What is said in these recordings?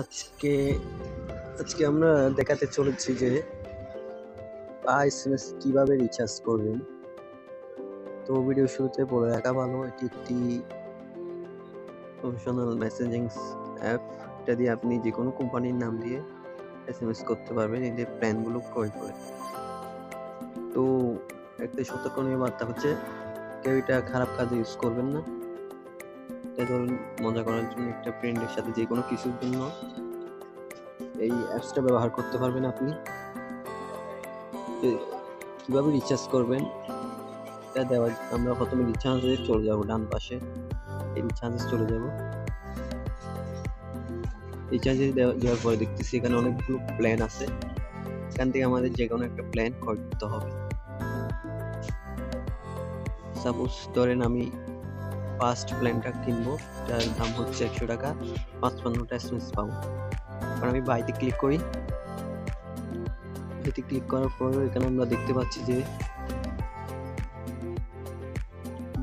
আজকে আজকে আমরা দেখাতে চলেছি যে এস কীভাবে রিচার্জ করবেন। তো ভিডিও শুরুতে বলে রাখা ভালো, এটি একটি প্রফেশনাল মেসেজিং অ্যাপ এটা দিয়ে আপনি যে কোনো কোম্পানির নাম দিয়ে এস এম এস করতে পারবেন এদের প্ল্যানগুলো ক্রয় করে। তো একটা সতর্কনীয় বার্তা হচ্ছে, কেউ এটা খারাপ কাজে ইউজ করবেন না। এটা ধরুন মজা করার জন্য একটা ফ্রেন্ডের সাথে যে কোনো কিছুর জন্য এই অ্যাপসটা ব্যবহার করতে পারবেন আপনি। কীভাবে রিচার্জ করবেন এটা দেওয়া আমরা প্রথমে রিচার্জে চলে যাব ডান পাশে। এই রিচার্জে চলে যাব। রিচার্জে দেওয়ার পরে দেখতেছি এখানে অনেকগুলো প্ল্যান আছে। এখান থেকে আমাদের যে কোনো একটা প্ল্যান করতে হবে। সাপোজ ধরেন আমি ফার্স্ট প্ল্যানটা কিনবো, যার দাম হচ্ছে একশো টাকা, পাঁচপান্নটা এস এম এস পাবো। কারণ আমি বাইতে ক্লিক করি। বাইতে ক্লিক করার পর এখানে আমরা দেখতে পাচ্ছি যে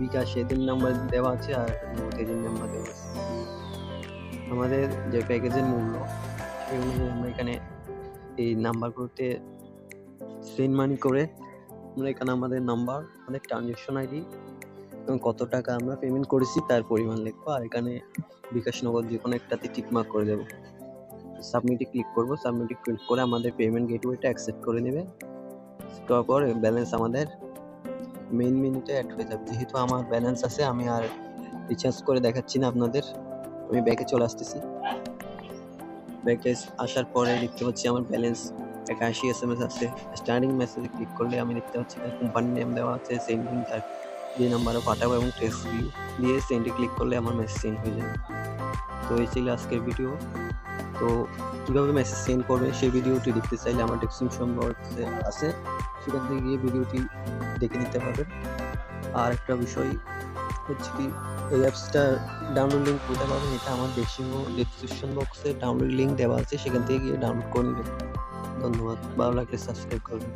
বিকাশ এদের নাম্বার দেওয়া আছে আর নগদের নাম্বার দেওয়া আছে। আমাদের যে প্যাকেজের মূল্য, সেই অনুযায়ী আমরা এখানে এই নাম্বারগুলোতে সেন্ড মানি করে, আমরা এখানে আমাদের নাম্বার আমাদের ট্রানজ্যাকশন আইডি এবং কত টাকা আমরা পেমেন্ট করেছি তার পরিমাণ লিখব আর এখানে বিকাশ নগদ যে কোনো একটাতে টিকমার্ক করে দেবো। সাবমিটে ক্লিক করব সাবমিটে ক্লিক করে আমাদের পেমেন্ট গেটওয়েটা অ্যাকসেপ্ট করে নেবে। করার ব্যালেন্স আমাদের মেইন মেনুতে অ্যাড হয়ে যাবে। যেহেতু আমার ব্যালেন্স আছে, আমি আর রিচার্জ করে দেখাচ্ছি না আপনাদের। আমি ব্যাকে চলে আসতেছি। ব্যাকে আসার পরে দেখতে পাচ্ছি আমার ব্যালেন্স একাশি এস এম এস আছে স্টার্টিং মেসেজে ক্লিক করলে আমি দেখতে পাচ্ছি কোম্পানির নেম দেওয়া আছে সেন্ডিং তার যে নাম্বারে পাঠাবো এবং টেক্সট দিয়ে সেন্ডে ক্লিক করলে আমার মেসেজ সেন্ড হয়ে যাবে। তো এই ছিল আজকের ভিডিও তো কীভাবে মেসেজ সেন্ড করবে সেই ভিডিওটি দেখতে চাইলে আমার ডেসক্রিপশন বক্সে আছে। সেখান থেকে গিয়ে ভিডিওটি দেখে নিতে পারবেন। আর একটা বিষয় হচ্ছে কি, এই অ্যাপসটা ডাউনলোড লিঙ্ক কোথায় পাবেন এটা আমার ডেসক্রিপশন বক্সে ডাউনলোড লিঙ্ক দেওয়া আছে। সেখান থেকে গিয়ে ডাউনলোড করে নেবেন। ধন্যবাদ। ভালো লাগলে সাবস্ক্রাইব করবেন।